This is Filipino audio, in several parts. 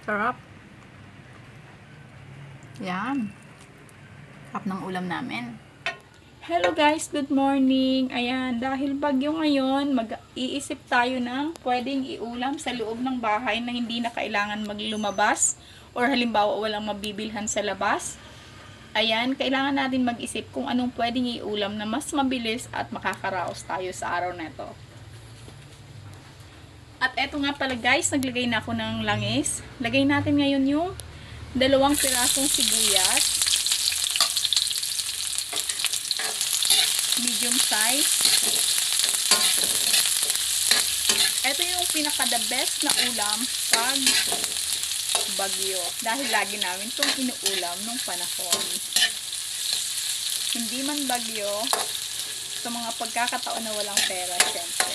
Sarap. Yan. Sarap ng ulam namin. Hello guys, good morning. Ayan, dahil bagyo ngayon, mag-iisip tayo ng pwedeng iulam sa loob ng bahay na hindi na kailangan maglumabas or halimbawa walang mabibilhan sa labas. Ayan, kailangan natin mag-isip kung anong pwedeng iulam na mas mabilis at makakaraos tayo sa araw na ito. At eto nga pala guys, naglagay na ako ng langis. Lagay natin ngayon yung dalawang pirasong sibuyas. Medium size. Ito yung pinaka the best na ulam pag bagyo. Dahil lagi namin itong inuulam nung panahon. Hindi man bagyo, sa mga pagkakataon na walang pera, syempre.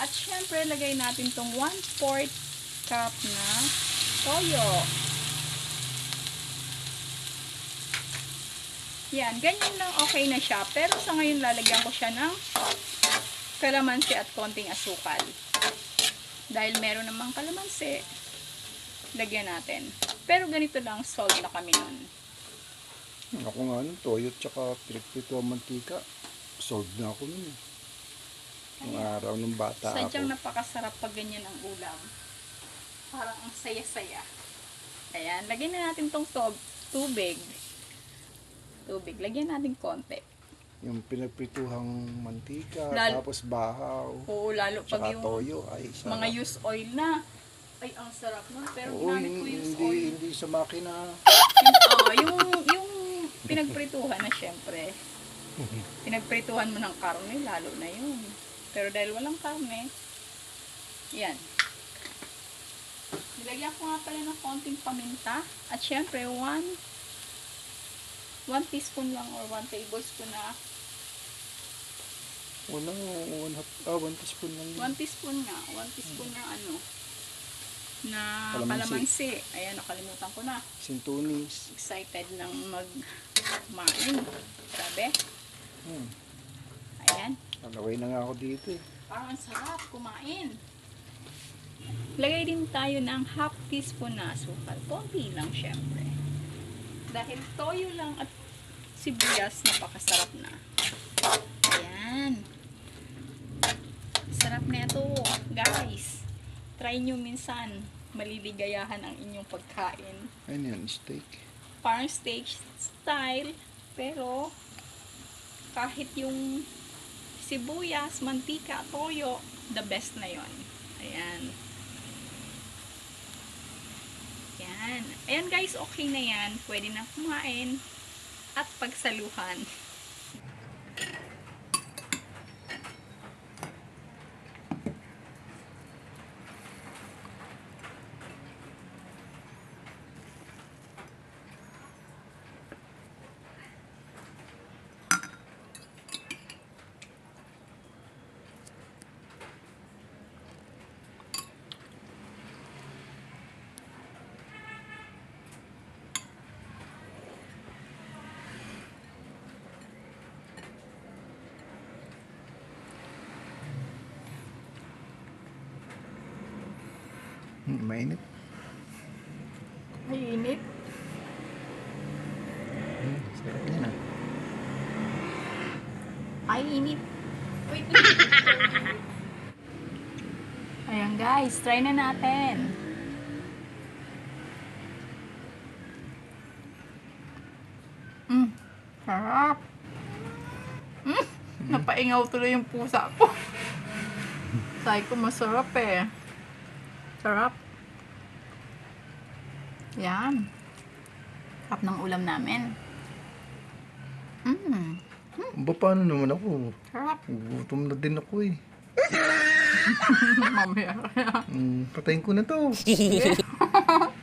At syempre, lagay natin tong 1-4 cup na toyo. Yan, ganyan lang okay na siya. Pero sa ngayon, lalagyan ko siya ng kalamansi at konting asukal. Dahil meron namang kalamansi, lagyan natin. Pero ganito lang, salt na kami nun. Ako nga nun, toyo tsaka pinagprito ang mantika. Sold na ako nun. eh. Nung araw ng bata Sadyang ako. napakasarap pag ganyan ang ulam. Parang ang saya-saya. Ayan, lagyan na natin tong tub tubig. Tubig. Lagyan natin konti. Yung pinagprituhang mantika, Lalo- tapos bahaw, Oo, lalo pag yung toyo. Ay, sarap. mga used oil na. Ay, ang sarap nun. Pero Oo, ginamit ko used hindi, oil. hindi sa makina. Yung, oh, yung, yung pinagprituhan na syempre. Pinagprituhan mo ng karne, lalo na yun. Pero dahil walang karne, yan. Nilagyan ko nga pala ng konting paminta. At syempre, one, one teaspoon lang or one tablespoon na. Unang, one, half, ah, one teaspoon lang. yun. One teaspoon nga. One teaspoon na ano. Na Kalamansi. kalamansi. Ayan, nakalimutan ko na. Sintunis. Excited nang mag-main. Sabi? Hmm. Ayan. Nalaway na nga ako dito eh. Parang ang sarap kumain. Lagay din tayo ng half teaspoon na asukal. Konti lang syempre. Dahil toyo lang at sibuyas, napakasarap na. Ayan. Sarap na ito, guys. Try nyo minsan. Maliligayahan ang inyong pagkain. Ayun yan, steak. Parang steak style, pero kahit yung sibuyas, mantika, toyo, the best na yon. Ayan. Yan. Ayan guys, okay na yan. Pwede na kumain at pagsaluhan. Mainit. Ay, init. Hmm, sarap yan ah. Ay, init. Wait Ayan guys, try na natin. Mm, sarap. Mm, napaingaw tuloy yung pusa ko. Sabi ko masarap eh. Sarap. Yan. Sarap ng ulam namin. Mm, Ba, paano naman ako? sarap. Gutom na din ako eh. Mamaya. Hmm, patayin ko na to.